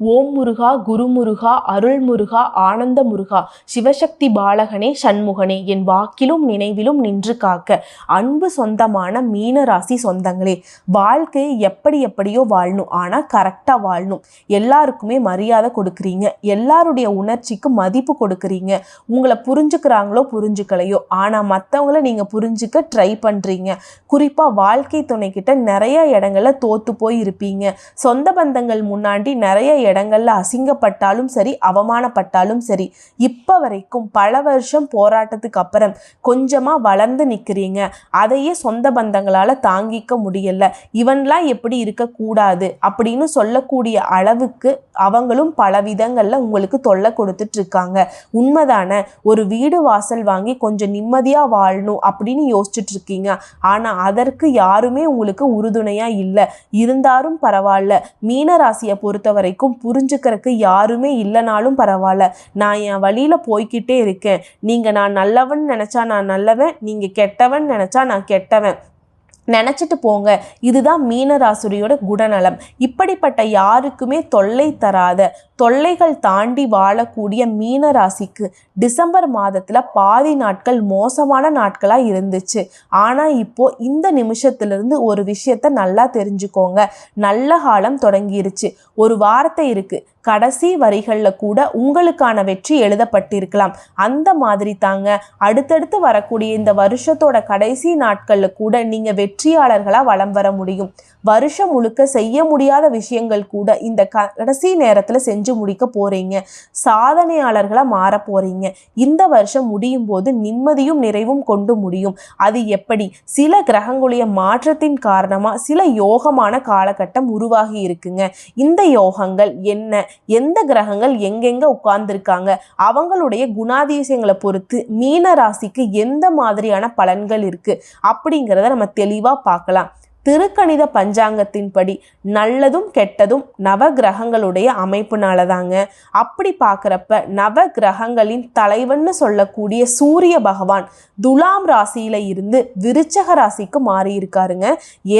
ஓம் முருகா குருமுருகா அருள் முருகா ஆனந்த முருகா சிவசக்தி பாலகனே சண்முகனே என் வாக்கிலும் நினைவிலும் நின்று காக்க அன்பு சொந்தமான மீனராசி சொந்தங்களே வாழ்க்கையை எப்படி எப்படியோ வாழணும். ஆனால் கரெக்டாக வாழணும். எல்லாருக்குமே மரியாதை கொடுக்குறீங்க. எல்லாருடைய உணர்ச்சிக்கு மதிப்பு கொடுக்குறீங்க. உங்களை புரிஞ்சுக்கிறாங்களோ புரிஞ்சுக்கலையோ ஆனால் மற்றவங்கள நீங்கள் புரிஞ்சுக்க ட்ரை பண்ணுறீங்க குறிப்பாக வாழ்க்கை துணைக்கிட்ட நிறைய இடங்களில் தோற்று போய் இருப்பீங்க சொந்த பந்தங்கள் முன்னாடி நிறைய இடங்கள்ல அசிங்கப்பட்டாலும் சரி அவமானப்பட்டாலும் சரி இப்போ வரைக்கும் பல வருஷம் போராட்டத்துக்கு அப்புறம் கொஞ்சமாக வளர்ந்து நிற்கிறீங்க அதையே சொந்த பந்தங்களால் தாங்கிக்க முடியல. இவன்லாம் எப்படி இருக்கக்கூடாது அப்படின்னு சொல்லக்கூடிய அளவுக்கு அவங்களும் பல விதங்களில் உங்களுக்கு தொல்லை கொடுத்துட்டு இருக்காங்க உண்மைதானே? ஒரு வீடு வாசல் வாங்கி கொஞ்சம் நிம்மதியாக வாழணும் அப்படின்னு யோசிச்சுட்டு இருக்கீங்க ஆனால் அதற்கு யாருமே உங்களுக்கு உறுதுணையாக இல்லை. இருந்தாலும் பரவாயில்ல. மீனராசியை பொறுத்த வரைக்கும் புரிஞ்சுக்கிறதுக்கு யாருமே இல்லைனாலும் பரவாயில்ல நான் என் வழியில் போய்க்கிட்டே இருக்கேன். நீங்கள் நான் நல்லவன் நினச்சா நான் நல்லவன் நீங்கள் கெட்டவன் நினச்சா நான் கெட்டவன். நினச்சிட்டு போங்க. இதுதான் மீனராசுரியோட குணநலம். இப்படிப்பட்ட யாருக்குமே தொல்லை தராத தொல்லைகள் தாண்டி வாழக்கூடிய மீனராசிக்கு டிசம்பர் மாதத்தில் பாதி நாட்கள் மோசமான நாட்களாக இருந்துச்சு. ஆனால் இப்போ இந்த நிமிஷத்துலேருந்து ஒரு விஷயத்த நல்லா தெரிஞ்சுக்கோங்க. நல்ல காலம் தொடங்கிருச்சு. ஒரு வார்த்தை இருக்குது கடைசி வரிகளில் கூட உங்களுக்கான வெற்றி எழுதப்பட்டிருக்கலாம். அந்த மாதிரி தாங்க. அடுத்தடுத்து வரக்கூடிய இந்த வருஷத்தோட கடைசி நாட்களில் கூட நீங்கள் வெற்றியாளர்களாக வலம் வர முடியும். வருஷம் முழுக்க செய்ய முடியாத விஷயங்கள் கூட இந்த கடைசி நேரத்தில் செஞ்சு முடிக்க போகிறீங்க சாதனையாளர்களாக மாற போகிறீங்க இந்த வருஷம் முடியும் போது நிம்மதியும் நிறைவும் கொண்டு முடியும். அது எப்படி? சில கிரகங்களுடைய மாற்றத்தின் காரணமாக சில யோகமான காலகட்டம் உருவாகி இருக்குங்க. இந்த யோகங்கள் என்ன? எந்த கிரகங்கள் எங்கெங்கே உட்கார்ந்துருக்காங்க? அவங்களுடைய குணாதிசயங்களை பொறுத்து மீன ராசிக்கு எந்த மாதிரியான பலன்கள் இருக்குது அப்படிங்கிறத நம்ம தெளிவாக பார்க்கலாம். திருக்கணித பஞ்சாங்கத்தின்படி நல்லதும் கெட்டதும் நவ கிரகங்களுடைய அமைப்புனால தாங்க அப்படி பார்க்குறப்ப நவ கிரகங்களின் தலைவன்னு சொல்லக்கூடிய சூரிய பகவான் துலாம் ராசியில் இருந்து விருச்சக ராசிக்கு மாறி இருக்காருங்க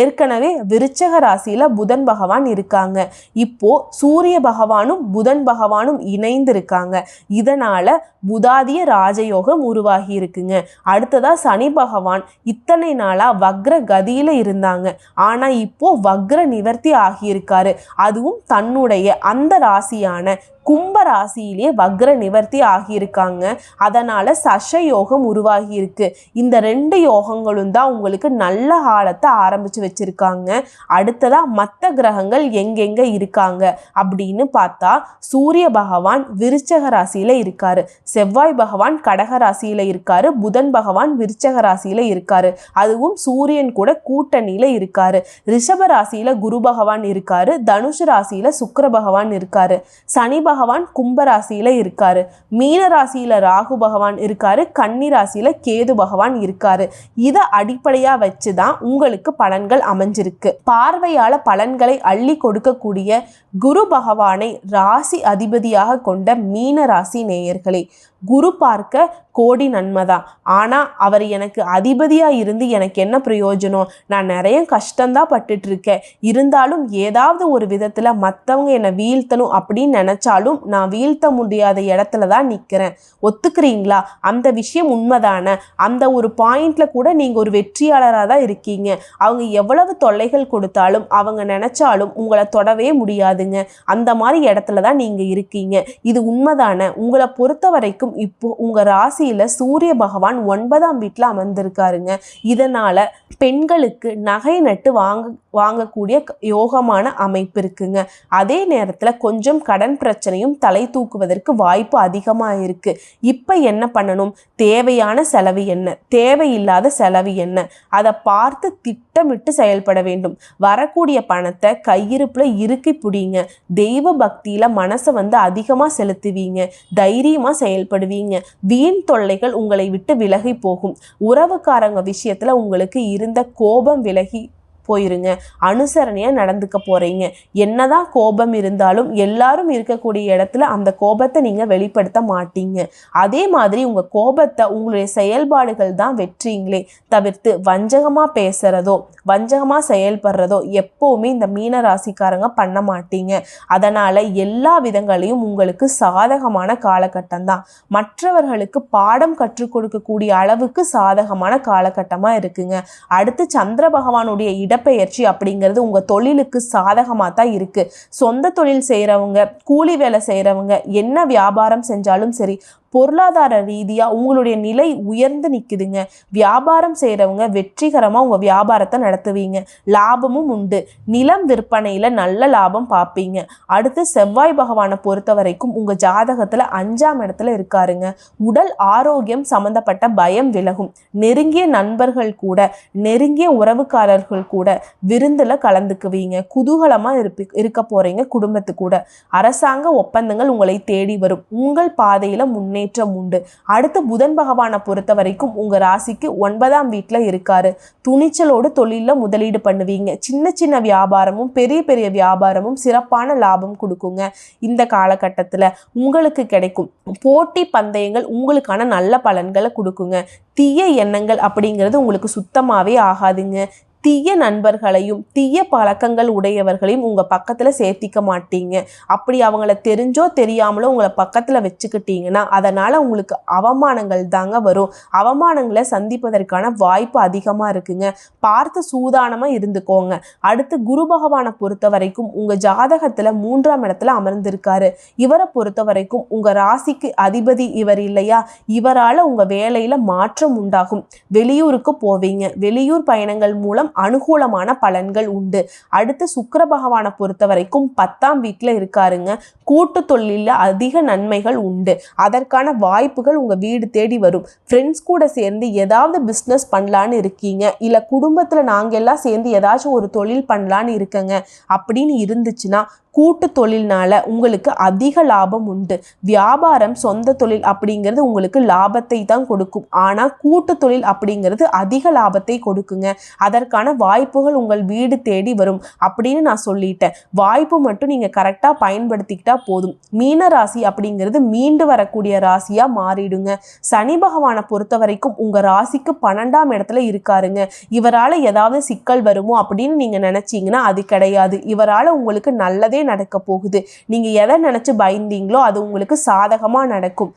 ஏற்கனவே விருச்சக ராசியில் புதன் பகவான் இருக்காங்க. இப்போ சூரிய பகவானும் புதன் பகவானும் இணைந்து இருக்காங்க இதனால புதாதிய ராஜயோகம் உருவாகி இருக்குங்க அடுத்ததா சனி பகவான் இத்தனை நாளாக வக்ர கதியில் இருந்தாங்க. ஆனா இப்போ வக்ர நிவர்த்தி ஆகியிருக்காரு. அதுவும் தன்னுடைய அந்த ராசியான கும்ப ராசியிலேயே வக்ர நிவர்த்தி ஆகியிருக்காங்க. அதனால் சஷ யோகம் உருவாகியிருக்கு. இந்த ரெண்டு யோகங்களும் தான் உங்களுக்கு நல்ல காலத்தை ஆரம்பித்து வச்சுருக்காங்க. அடுத்ததாக மற்ற கிரகங்கள் எங்கெங்கே இருக்காங்க அப்படின்னு பார்த்தா சூரிய பகவான் விருச்சக ராசியில் இருக்கார். செவ்வாய் பகவான் கடக ராசியில் இருக்கார். புதன் பகவான் விருச்சக ராசியில் இருக்கார். அதுவும் சூரியன் கூட கூட்டணியில் இருக்கார். ரிஷப ராசியில் குரு பகவான் இருக்கார். தனுஷு ராசியில் சுக்கர பகவான் இருக்கார். சனி பகவான் பகவான் ராசியில இருக்காரு. மீன ராசியில ராகு பகவான் இருக்காரு. கன்னி ராசியில கேது பகவான் இருக்காரு. இதை அடிப்படையா வச்சு தான் உங்களுக்கு பலன்கள் அமைஞ்சிருக்கு. பார்வையால பலன்களை அள்ளி கொடுக்கக்கூடிய குரு பகவானை ராசி அதிபதியாக கொண்ட மீன ராசி நேயர்களே குரு பார்க்க கோடி நன்மைதான் ஆனால் அவர் எனக்கு அதிபதியாக இருந்து எனக்கு என்ன பிரயோஜனம்? நான் நிறைய கஷ்டந்தான் பட்டுட்ருக்கேன். இருந்தாலும் ஏதாவது ஒரு விதத்தில் மற்றவங்க என்னை வீழ்த்தணும் அப்படின்னு நினச்சாலும் நான் வீழ்த்த முடியாத இடத்துல தான் நிற்கிறேன் ஒத்துக்கிறீங்களா? அந்த விஷயம் உண்மைதானே? அந்த ஒரு பாயிண்டில் கூட நீங்கள் ஒரு வெற்றியாளராக தான் இருக்கீங்க. அவங்க எவ்வளவு தொல்லைகள் கொடுத்தாலும் அவங்க நினச்சாலும் உங்களை தொடவே முடியாதுங்க. அந்த மாதிரி இடத்துல தான் நீங்கள் இருக்கீங்க. இது உண்மைதானே? உங்களை பொறுத்த வரைக்கும் இப்போ உங்க ராசியில சூரிய பகவான் ஒன்பதாம் வீட்டில் அமர்ந்திருக்காருங்க. இதனால பெண்களுக்கு நகை நட்டு வாங்க வாங்கக்கூடிய யோகமான அமைப்பு இருக்குங்க. அதே நேரத்தில் கொஞ்சம் கடன் பிரச்சனையும் தலை தூக்குவதற்கு வாய்ப்பு அதிகமாக இருக்கு. இப்போ என்ன பண்ணணும்? தேவையான செலவு என்ன? தேவையில்லாத செலவு என்ன? அதை பார்த்து திட்டமிட்டு செயல்பட வேண்டும். வரக்கூடிய பணத்தை கையிருப்பில் இறுக்கி பிடிங்க. தெய்வ பக்தியில் மனசை வந்து அதிகமாக செலுத்துவீங்க. தைரியமாக செயல்படுவீங்க வீண் தொல்லைகள் உங்களை விட்டு விலகி போகும். உறவுக்காரங்க விஷயத்தில் உங்களுக்கு இருந்த கோபம் விலகி போயிருங்க. அனுசரணையாக நடந்துக்க போகிறீங்க என்னதான் கோபம் இருந்தாலும் எல்லாரும் இருக்கக்கூடிய இடத்துல அந்த கோபத்தை நீங்கள் வெளிப்படுத்த மாட்டீங்க. அதே மாதிரி உங்கள் கோபத்தை உங்களுடைய செயல்பாடுகள் தான் வெற்றிங்களே தவிர்த்து வஞ்சகமாக பேசுகிறதோ வஞ்சகமாக செயல்படுறதோ எப்போவுமே இந்த மீன ராசிக்காரங்க பண்ண மாட்டீங்க. அதனால் எல்லா விதங்களையும் உங்களுக்கு சாதகமான காலகட்டம் தான். மற்றவர்களுக்கு பாடம் கற்றுக் கொடுக்கக்கூடிய அளவுக்கு சாதகமான காலகட்டமாக இருக்குங்க. அடுத்து சந்திர பகவானுடைய இடப்பெயர்ச்சி அப்படிங்கிறது உங்கள் தொழிலுக்கு சாதகமாக தான் இருக்குது சொந்த தொழில் செய்கிறவங்க கூலி வேலை செய்கிறவங்க என்ன வியாபாரம் செஞ்சாலும் சரி பொருளாதார ரீதியாக உங்களுடைய நிலை உயர்ந்து நிற்குதுங்க வியாபாரம் செய்கிறவங்க வெற்றிகரமாக உங்கள் வியாபாரத்தை நடத்துவீங்க. லாபமும் உண்டு. நிலம் விற்பனையில் நல்ல லாபம் பார்ப்பீங்க. அடுத்து செவ்வாய் பகவானை பொறுத்த வரைக்கும் உங்கள் ஜாதகத்தில் அஞ்சாம் இடத்துல இருக்காருங்க. உடல் ஆரோக்கியம் சம்மந்தப்பட்ட பயம் விலகும். நெருங்கிய நண்பர்கள் கூட நெருங்கிய உறவுக்காரர்கள் கூட விருந்தில் கலந்துக்குவீங்க. குதூகலமாக இருப்பி இருக்க போகிறீங்க குடும்பத்து கூட. அரசாங்க ஒப்பந்தங்கள் உங்களை தேடி வரும். உங்கள் பாதையில் முன்னே முன்னேற்றம் உண்டு. அடுத்து புதன் பகவானை பொறுத்த வரைக்கும் உங்க ராசிக்கு ஒன்பதாம் வீட்டில் இருக்காரு. துணிச்சலோடு தொழிலில் முதலீடு பண்ணுவீங்க. சின்ன சின்ன வியாபாரமும் பெரிய பெரிய வியாபாரமும் சிறப்பான லாபம் கொடுக்குங்க. இந்த காலகட்டத்தில் உங்களுக்கு கிடைக்கும் போட்டி பந்தயங்கள் உங்களுக்கான நல்ல பலன்களை கொடுக்குங்க. தீய எண்ணங்கள் அப்படிங்கிறது உங்களுக்கு சுத்தமாகவே ஆகாதுங்க. தீய நண்பர்களையும் தீய பழக்கங்கள் உடையவர்களையும் உங்கள் பக்கத்தில் சேர்த்திக்க மாட்டீங்க. அப்படி அவங்கள தெரிஞ்சோ தெரியாமலோ உங்களை பக்கத்தில் வச்சுக்கிட்டீங்கன்னா அதனால் உங்களுக்கு அவமானங்கள் தாங்க வரும். அவமானங்களை சந்திப்பதற்கான வாய்ப்பு அதிகமாக இருக்குங்க. பார்த்து சூதானமாக இருந்துக்கோங்க. அடுத்து குரு பகவானை பொறுத்த வரைக்கும் உங்கள் ஜாதகத்தில் மூன்றாம் இடத்துல அமர்ந்திருக்காரு. இவரை பொறுத்த வரைக்கும் உங்கள் ராசிக்கு அதிபதி இவர் இல்லையா? இவரால் உங்கள் வேலையில் மாற்றம் உண்டாகும். வெளியூருக்கு போவீங்க. வெளியூர் பயணங்கள் மூலம் அனுகூலமான பலன்கள் உண்டு. அடுத்து சுக்கர பகவானை பொறுத்த வரைக்கும் பத்தாம் வீட்டில் இருக்காருங்க. கூட்டு தொழிலில் அதிக நன்மைகள் உண்டு. அதற்கான வாய்ப்புகள் உங்கள் வீடு தேடி வரும். ஃப்ரெண்ட்ஸ் கூட சேர்ந்து ஏதாவது பிஸ்னஸ் பண்ணலான்னு இருக்கீங்க. இல்லை குடும்பத்தில் நாங்கள் எல்லாம் சேர்ந்து ஏதாச்சும் ஒரு தொழில் பண்ணலான்னு இருக்கங்க. அப்படின்னு இருந்துச்சுன்னா கூட்டு தொழில்னால உங்களுக்கு அதிக லாபம் உண்டு. வியாபாரம் சொந்த தொழில் அப்படிங்கிறது உங்களுக்கு லாபத்தை தான் கொடுக்கும். ஆனால் கூட்டு தொழில் அப்படிங்கிறது அதிக லாபத்தை கொடுக்குங்க. அதற்கான வாய்ப்புகள் உங்கள் வீடு தேடி வரும் அப்படின்னு நான் சொல்லிட்டேன். வாய்ப்பு மட்டும் நீங்கள் கரெக்டாக பயன்படுத்திக்கிட்டா போதும். மீன ராசி அப்படிங்கிறது மீண்டு வரக்கூடிய ராசியாக மாறிடுங்க. சனி பகவானை பொறுத்த வரைக்கும் உங்கள் ராசிக்கு பன்னெண்டாம் இடத்துல இருக்காருங்க. இவரால் ஏதாவது சிக்கல் வருமோ அப்படின்னு நீங்கள் நினச்சிங்கன்னா அது கிடையாது. இவரால் உங்களுக்கு நல்லதே நடக்க போகுது. நீங்கள் எதை நினச்சி பயந்தீங்களோ அது உங்களுக்கு சாதகமாக நடக்கும்.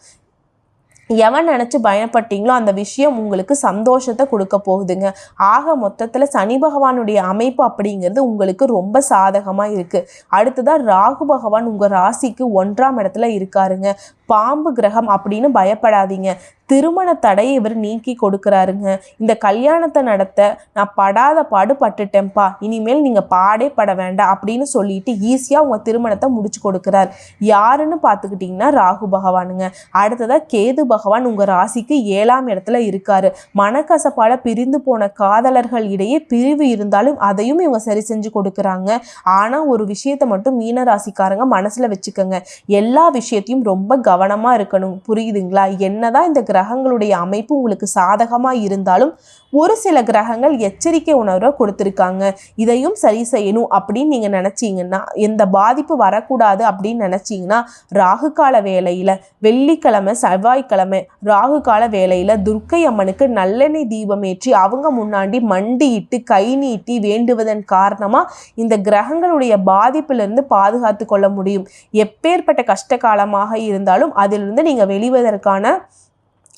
எவன் நினச்சி பயப்பட்டீங்களோ அந்த விஷயம் உங்களுக்கு சந்தோஷத்தை கொடுக்க போகுதுங்க. ஆக மொத்தத்தில் சனி பகவானுடைய அமைப்பு அப்படிங்கிறது உங்களுக்கு ரொம்ப சாதகமாக இருக்குது அடுத்ததாக ராகு பகவான் உங்கள் ராசிக்கு ஒன்றாம் இடத்துல இருக்காருங்க. பாம்பு கிரகம் அப்படின்னு பயப்படாதீங்க. திருமண தடையை இவர் நீக்கி கொடுக்குறாருங்க. இந்த கல்யாணத்தை நடத்த நான் படாத பாடு பட்டுட்டேன்ப்பா இனிமேல் நீங்கள் பாடே பட வேண்டாம் அப்படின்னு சொல்லிட்டு ஈஸியாக உங்கள் திருமணத்தை முடிச்சு கொடுக்குறார். யாருன்னு பார்த்துக்கிட்டிங்கன்னா ராகு பகவானுங்க. அடுத்ததாக கேது பகவான் உங்கள் ராசிக்கு ஏழாம் இடத்துல இருக்காரு. மனக்கசப்பால் பிரிந்து போன காதலர்கள் இடையே பிரிவு இருந்தாலும் அதையும் இவங்க சரி செஞ்சு கொடுக்குறாங்க. ஆனால் ஒரு விஷயத்தை மட்டும் மீன ராசிக்காரங்க மனசில் வச்சுக்கோங்க. எல்லா விஷயத்தையும் ரொம்ப கவனம் கவனமாக இருக்கணும். புரியுதுங்களா? என்னதான் இந்த கிரகங்களுடைய அமைப்பு உங்களுக்கு சாதகமாக இருந்தாலும் ஒரு சில கிரகங்கள் எச்சரிக்கை உணர்வை கொடுத்துருக்காங்க. இதையும் சரி செய்யணும் அப்படின்னு நீங்கள் நினச்சிங்கன்னா எந்த பாதிப்பு வரக்கூடாது அப்படின்னு நினச்சிங்கன்னா ராகு கால வேலையில் வெள்ளிக்கிழமை செவ்வாய்க்கிழமை ராகு கால வேலையில் துர்க்கை அம்மனுக்கு நல்லெண்ணெய் தீபம் ஏற்றி அவங்க முன்னாடி மண்டியிட்டு கை நீட்டி வேண்டுவதன் காரணமாக இந்த கிரகங்களுடைய பாதிப்பிலிருந்து பாதுகாத்து கொள்ள முடியும். எப்பேற்பட்ட கஷ்ட காலமாக இருந்தாலும் அதிலிருந்து நீங்கள் வெளிவதற்கான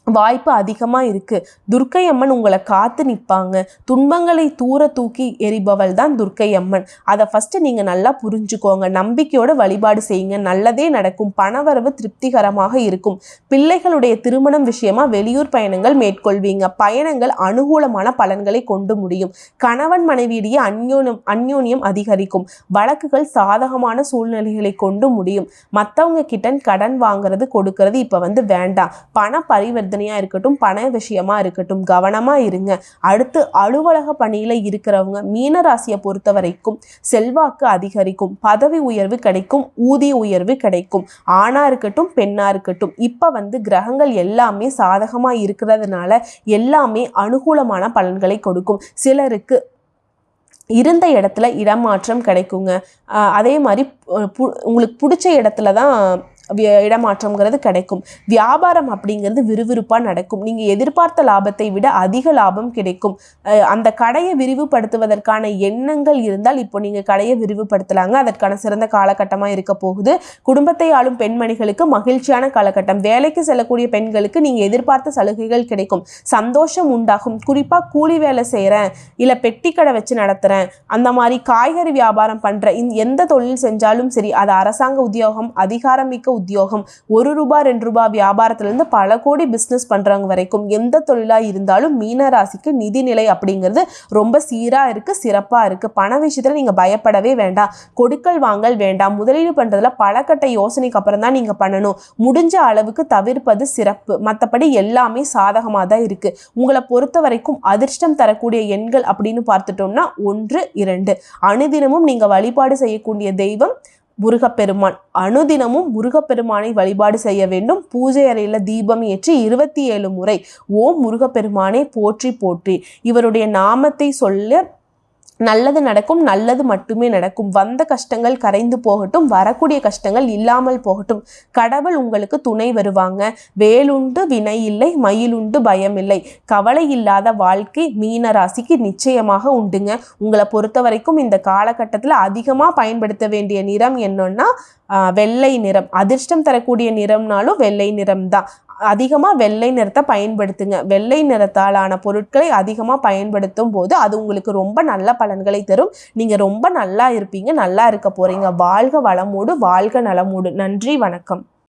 வாய்ப்பு அதிகமாக இருக்குது துர்க்கை அம்மன் உங்களை காத்து நிற்பாங்க துன்பங்களை தூர தூக்கி எறிபவள் தான் துர்க்கை அம்மன் அதை ஃபஸ்ட்டு நீங்கள் நல்லா புரிஞ்சுக்கோங்க. நம்பிக்கையோட வழிபாடு செய்யுங்க. நல்லதே நடக்கும். பணவரவு திருப்திகரமாக இருக்கும். பிள்ளைகளுடைய திருமணம் விஷயமா வெளியூர் பயணங்கள் மேற்கொள்வீங்க. பயணங்கள் அனுகூலமான பலன்களை கொண்டு முடியும். கணவன் மனைவியிடையே அந்யோன்யம் அந்யோன்யம் அதிகரிக்கும். வழக்குகள் சாதகமான சூழ்நிலைகளை கொண்டு முடியும். மற்றவங்க கிட்ட கடன் வாங்குறது கொடுக்கறது இப்போ வந்து வேண்டாம். பண பரிவர்த்தனை பரிவர்த்தனையாக இருக்கட்டும் பண விஷயமா இருக்கட்டும் கவனமாக இருங்க. அடுத்து அலுவலக பணியில் இருக்கிறவங்க மீனராசியை பொறுத்த வரைக்கும் செல்வாக்கு அதிகரிக்கும் பதவி உயர்வு கிடைக்கும் ஊதிய உயர்வு கிடைக்கும். ஆணாக இருக்கட்டும் பெண்ணாக இருக்கட்டும் இப்போ வந்து கிரகங்கள் எல்லாமே சாதகமாக இருக்கிறதுனால எல்லாமே அனுகூலமான பலன்களை கொடுக்கும். சிலருக்கு இருந்த இடத்துல இடமாற்றம் கிடைக்குங்க. அதே மாதிரி பு- உங்களுக்கு பிடிச்ச இடத்துல தான் இடமாற்றம்ங்கிறது கிடைக்கும். வியாபாரம் அப்படிங்கிறது விறுவிறுப்பாக நடக்கும். நீங்கள் எதிர்பார்த்த லாபத்தை விட அதிக லாபம் கிடைக்கும். அந்த கடையை விரிவுபடுத்துவதற்கான எண்ணங்கள் இருந்தால் இப்போ நீங்கள் கடையை விரிவுபடுத்தலாங்க. அதற்கான சிறந்த காலகட்டமாக இருக்க போகுது. குடும்பத்தை ஆளும் பெண்மணிகளுக்கு மகிழ்ச்சியான காலகட்டம். வேலைக்கு செல்லக்கூடிய பெண்களுக்கு நீங்கள் எதிர்பார்த்த சலுகைகள் கிடைக்கும். சந்தோஷம் உண்டாகும். குறிப்பாக கூலி வேலை செய்கிறேன் இல்லை பெட்டி கடை வச்சு நடத்துகிறேன் அந்த மாதிரி காய்கறி வியாபாரம் பண்ணுற எந்த தொழில் செஞ்சாலும் சரி அது அரசாங்க உத்தியோகம் அதிகாரமிக்க உத்தியோகம் ஒரு ரூபா ரெண்டு ரூபா வியாபாரத்துலேருந்து பல கோடி பிஸ்னஸ் பண்ணுறவங்க வரைக்கும் எந்த தொழிலாக இருந்தாலும் மீன ராசிக்கு நிதிநிலை அப்படிங்கிறது ரொம்ப சீராக இருக்குது சிறப்பாக இருக்குது பண விஷயத்தில் நீங்கள் பயப்படவே வேண்டாம். கொடுக்கல் வாங்கல் வேண்டாம். முதலீடு பண்ணுறதுல பல யோசனைக்கு அப்புறம் தான் நீங்கள் பண்ணணும். முடிஞ்ச அளவுக்கு தவிர்ப்பது சிறப்பு. மற்றபடி எல்லாமே சாதகமாக தான் இருக்குது உங்களை பொறுத்த வரைக்கும் அதிர்ஷ்டம் தரக்கூடிய எண்கள் அப்படின்னு பார்த்துட்டோம்னா ஒன்று இரண்டு. அனுதினமும் நீங்கள் வழிபாடு செய்யக்கூடிய தெய்வம் முருகப்பெருமான். அனுதினமும் முருகப்பெருமானை வழிபாடு செய்ய வேண்டும். பூஜை அறையில் தீபம் ஏற்றி இருபத்தி ஏழு முறை ஓம் முருகப்பெருமானை போற்றி போற்றி. இவருடைய நாமத்தை சொல்ல நல்லது நடக்கும் நல்லது மட்டுமே நடக்கும். வந்த கஷ்டங்கள் கரைந்து போகட்டும் வரக்கூடிய கஷ்டங்கள் இல்லாமல் போகட்டும். கடவுள் உங்களுக்கு துணை வருவாங்க. வேலுண்டு வினை இல்லை மயிலுண்டு பயம் இல்லை. கவலை இல்லாத வாழ்க்கை மீன ராசிக்கு நிச்சயமாக உண்டுங்க. உங்களை பொறுத்த வரைக்கும் இந்த காலகட்டத்தில் அதிகமாக பயன்படுத்த வேண்டிய நிறம் என்னன்னா வெள்ளை நிறம். அதிர்ஷ்டம் தரக்கூடிய நிறம்னாலும் வெள்ளை நிறம் தான் அதிகமாக வெள்ளை நிறத்தை பயன்படுத்துங்க. வெள்ளை நிறத்தாலான பொருட்களை அதிகமாக பயன்படுத்தும் போது அது உங்களுக்கு ரொம்ப நல்ல பலன்களை தரும். நீங்கள் ரொம்ப நல்லா இருப்பீங்க நல்லா இருக்க போகிறீங்க வாழ்க வளமோடு வாழ்க நலமோடு. நன்றி வணக்கம்.